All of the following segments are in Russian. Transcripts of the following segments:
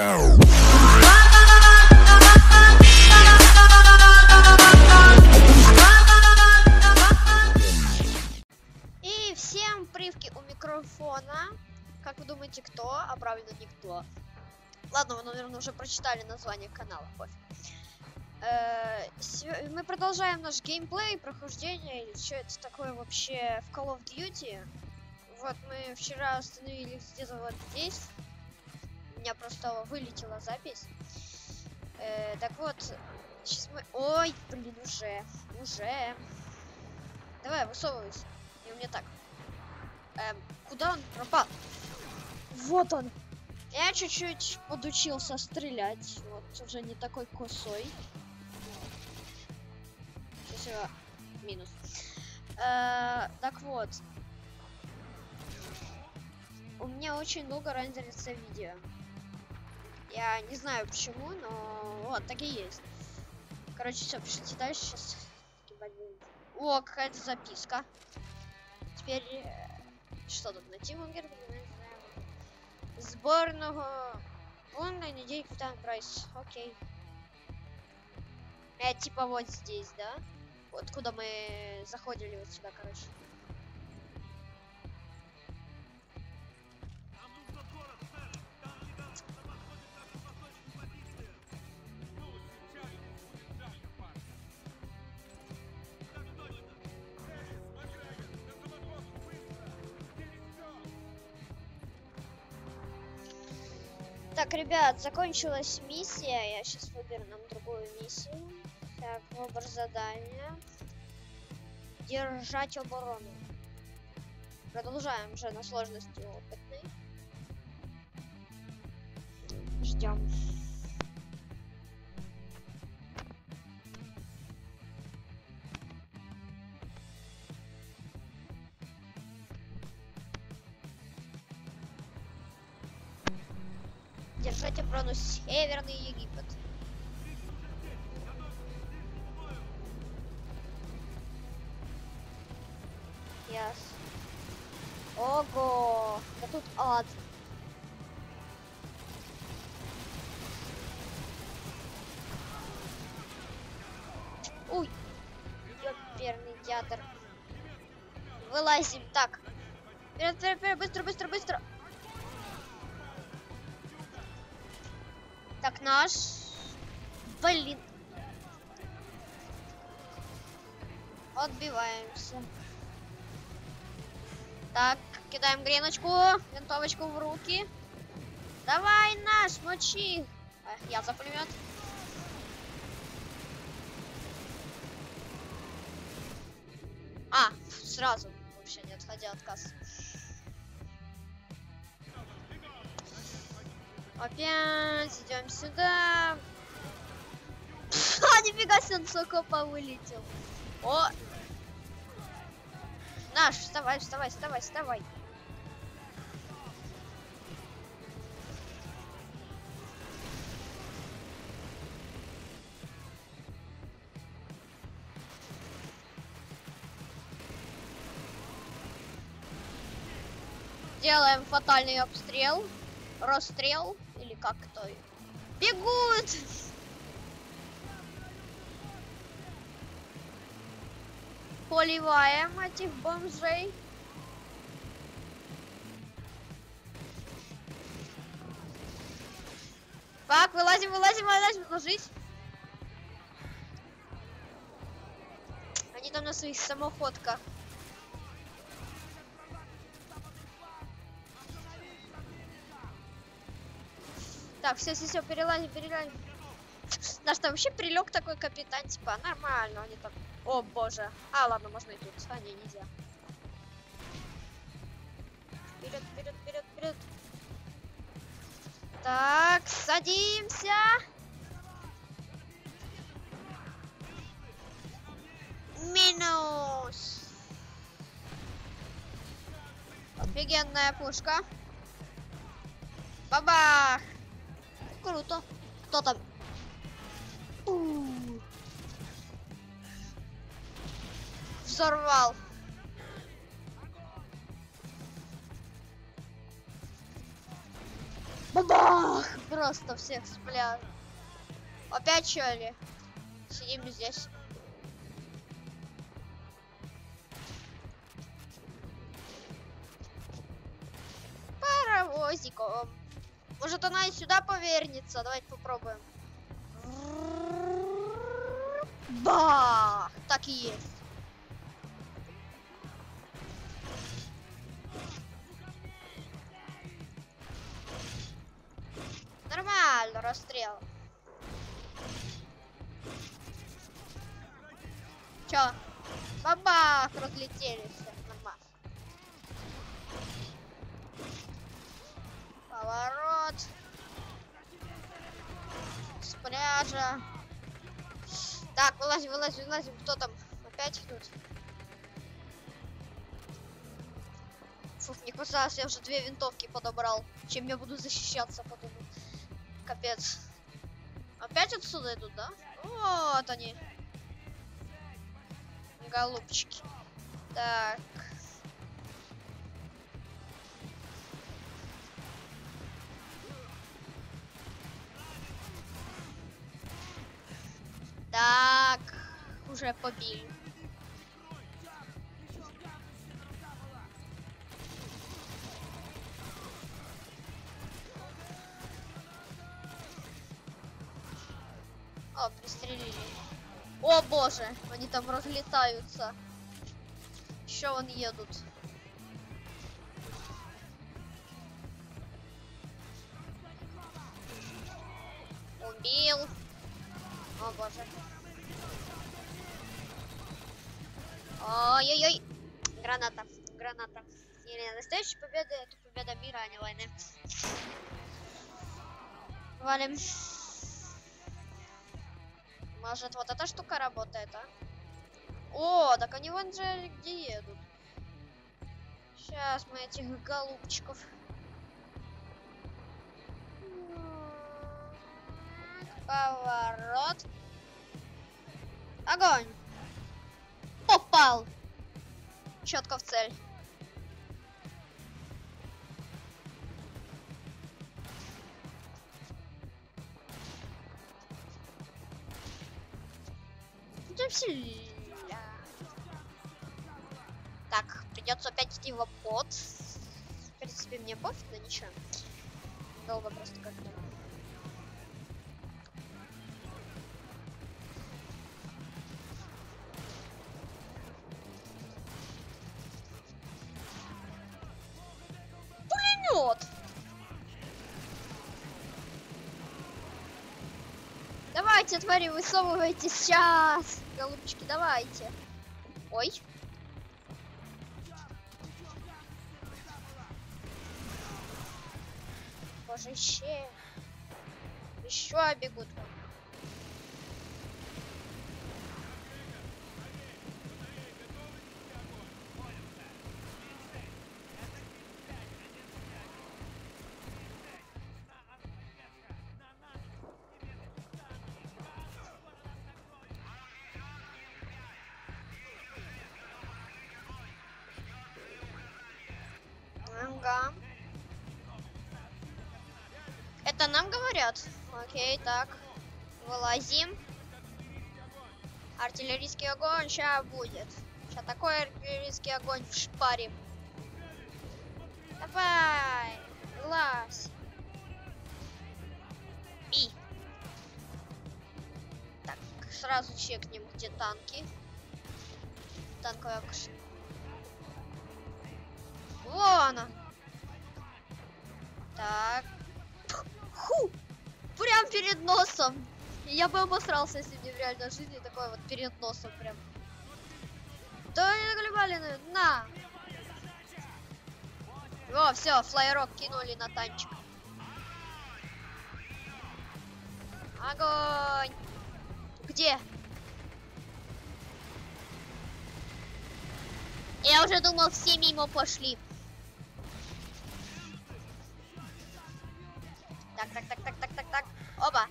И всем привки у микрофона. Как вы думаете, кто? А правильно, никто. Ладно, вы, наверное, уже прочитали название канала. Э, Мы продолжаем наш геймплей, прохождение, или что это такое вообще в Call of Duty. Вот мы вчера остановились где-то вот здесь. У меня просто вылетела запись. Э, так вот, сейчас мы... Ой, блин, уже, уже. Давай, высовывайся. И у меня так. Эм, куда он пропал? Вот он. Я чуть-чуть подучился стрелять. Вот, уже не такой косой. Сейчас его... Минус. Э, так вот. У меня очень долго рендерится видео. Я не знаю почему, но вот, так и есть. Короче, все, пишите дальше. Сейчас. О, какая-то записка. Теперь э, что тут найти Мунгер? Сборного фонда недели капитан Прайс. Окей. Это типа вот здесь, да? Вот куда мы заходили вот сюда, короче. Ребят, закончилась миссия. Я сейчас выберу нам другую миссию. Так, выбор задания. Держать оборону. Продолжаем уже на сложности опытной. Ждем. Яс. Ого! Да тут ад. Уй! Ёперный театр. Вылазим. Так. Вперед, вперед, вперед, быстро, быстро, быстро. Так, наш. Блин. Отбиваемся. Так, кидаем греночку, винтовочку в руки. Давай наш, мочи. А, я за пулемет. А, сразу, вообще не отходя от кассы. Опять идем сюда. А, нифига себе, он с окопа вылетел. О! Наш, вставай, вставай, вставай, вставай. Делаем фатальный обстрел. Расстрел. Или как то? Бегут! Поливаем этих бомжей. Так, вылазим, вылазим, вылазим, ложись. Они там на своих самоходках. Так, все, все, все, перелазим, перелазим. Наш там вообще прилег такой капитан, типа, нормально, они там. О боже. А, ладно, можно и тут. А, не, нельзя. Вперед, вперед, вперед, вперед. Так, садимся. Минус. Офигенная пушка. Бабах. Круто. Кто там? Взорвал. Бабах! Просто всех с пляжа. Опять что ли? Сидим здесь. Паровозиком. Может она и сюда повернется? Давайте попробуем. Бах! Так и есть. Нормально, расстрел. Чё? Бабах, разлетелись. Всё, Нормально. Поворот. С. Так, вылазим, вылазим, вылазим. Кто там? Опять идут? Фух, мне казалось, я уже две винтовки подобрал. Чем я буду защищаться потом? Капец. Опять отсюда идут, да? Вот они. Голубчики. Так. Так, уже побили. О, пристрелили. О боже, они там разлетаются. Еще вон едут. Убил. О боже. Ой-ой-ой. Граната. Граната. Не, настоящая победа это победа мира, а не войны. Валим. Может, вот эта штука работает, а? О, так они вон же где едут. Сейчас мы этих голубчиков. Поворот. Огонь. Попал. Четко в цель. Так, придется опять идти в обход. В принципе, мне пофиг, но ничего. Долго просто как-то. Давайте, твари, высовывайтесь сейчас. Голубчики, давайте. Ой. Боже, еще. Еще бегут. Это нам говорят? Окей, так. Вылазим. Артиллерийский огонь сейчас будет. Сейчас такой артиллерийский огонь в шпаре. Давай, лазь. И. Так, сразу чекнем, где танки. Танковая кш- Вон он. Так. Ху! Прям перед носом. Я бы обосрался, если мне в реальной жизни такой вот перед носом прям. Да не наглебали, на. О, все, флайерок кинули на танчик. Огонь! Где? Я уже думал, все мимо пошли. Так, так, так, так, так, так, так. Оба.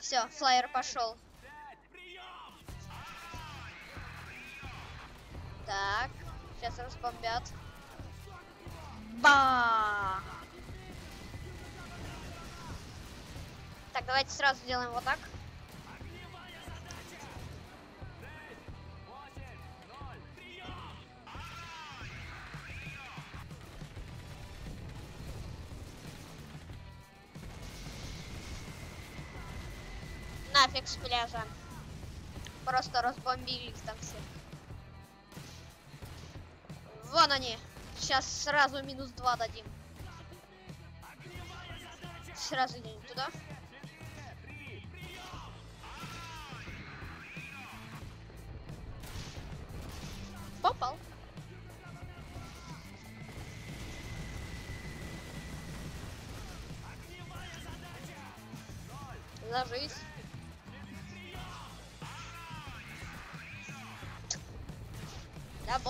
Все, флайер пошел. Так, сейчас разбомбят. Ба! Так, давайте сразу сделаем вот так. Нафиг с пляжа. Просто разбомбили их там всех. Вон они. Сейчас сразу минус два дадим. Сразу идем туда. Попал. Ложись.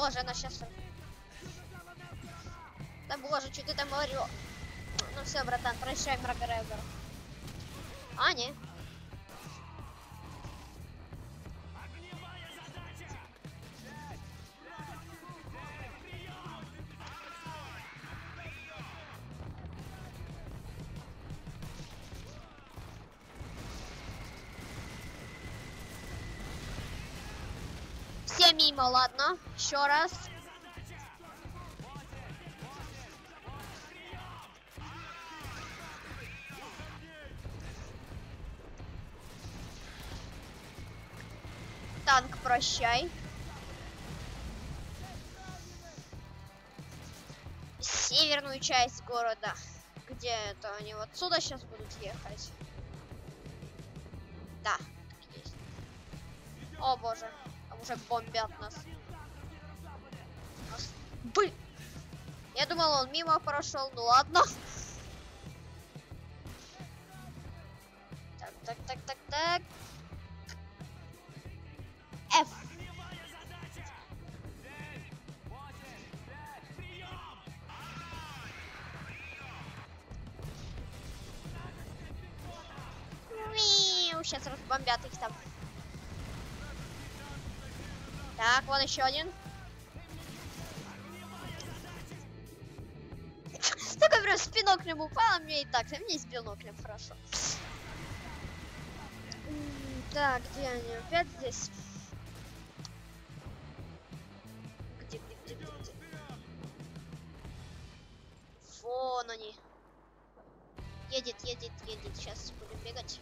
Боже, она сейчас... Да боже, что ты там говорил? Ну все, братан, прощай, Макгрегор. А, не. Мимо, ладно. Еще раз. Танк, прощай. Северную часть города. Где это они вот сюда сейчас будут ехать? Да. О боже, уже бомбят нас. Блин! Я думал, он мимо прошел, ну ладно. Так, так, так, так, так. F. Сейчас разбомбят их там. Так, вон еще один. Такой прям с биноклем упал, а мне и так. Мне с биноклем хорошо. Так, где они? Опять здесь. Где, где, где, где, где? Вон они. Едет, едет, едет. Сейчас будем бегать.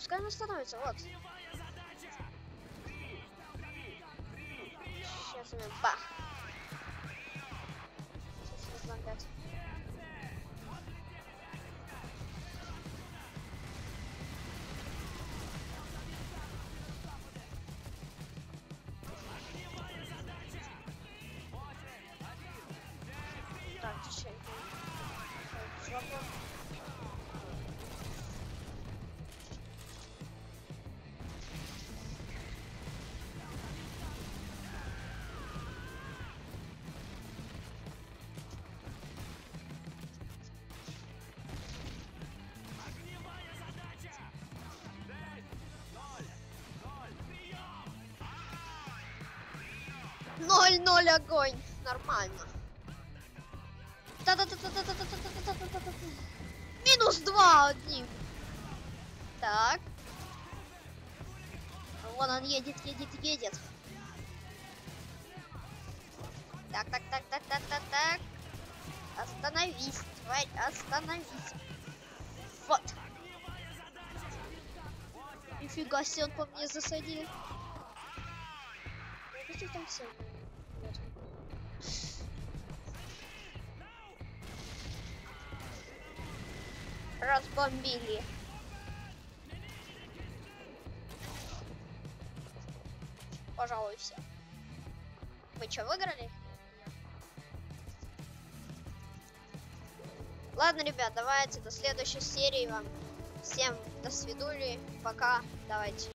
Пускай он остановится, вот. Сейчас мы бах. Сейчас разлагать. Так, чай. Жопу. Ноль-ноль огонь. Нормально. Минус два одним. Так. Вон он едет, едет, едет. Так, так, так, так, так, так, так. Остановись, тварь, остановись. Вот. Нифига себе, он по мне засадил. Все? Вот. разбомбили. Пожалуй, все. Вы что, выиграли? Ладно, ребят, давайте до следующей серии вам. Всем до свидули. Пока. Давайте.